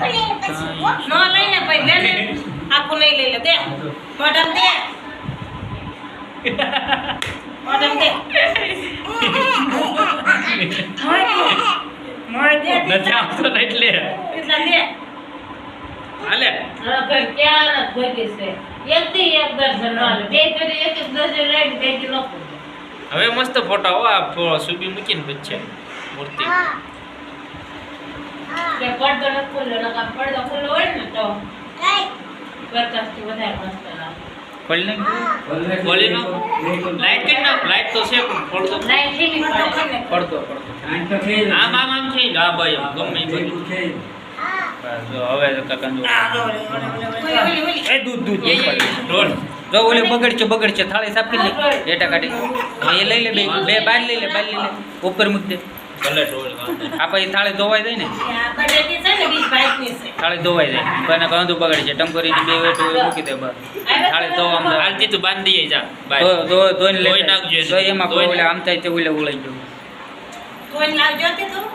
નો લઈ લે ભાઈ લે ને આખું નહીં લઈ લે દે મોઢમ દે મોઢમ દે મોઢ દે. નથી આવતો ને એટલે કેટલા દે હાલે હા, ભાઈ, ક્યાં ભરી છે. એકથી એક દર્શન વાળું. બે કરી એક એક દર્શન લઈને બે પૂગે. હવે મસ્ત ફોટા હો આ સુબી મૂકીને પછી મૂર્તિ કે પડદો નથી ખુલ્લો, નકર પડદો ખુલ્લો હોય ને તો પ્રકાશથી વધારે મસ્ત લાગે. ખોલી નાખ ખોલી નાખ લાઈટ કરી નાખ લાઈટ તો છે પણ પડદો લાઈટ ઠીક પડદો પડદો આમ આમ આમ છે હા ભાઈ ગમે બધું. બસ હવે કાકા. એ દૂધ દૂધ. ઢોલ જો ઓલી બગડશે બગડશે થાળી સાફ કરી લે. એટા કાઢી. એ લઈ લે બે બે બાર લઈ લે બાર લઈ લે. ઉપર મૂકી દે. આ પછી થાળી ધોવાઈ જાય ને? આ બટેટી છે ને બીજ ભાઈની છે. થાળી ધોવાઈ જાય. પણ કાંદું બગડે છે. ટંકોરીની બે વેટ મૂકી દે બસ. થાળી ધોવા આમ હાલતી તું બાંધી જા ધો ધોઈને ધોઈ નાખજો. એમાં આમ થાય તો ઓલે ઉલાઈ ગયું. કોઈ લાવજો તે તું.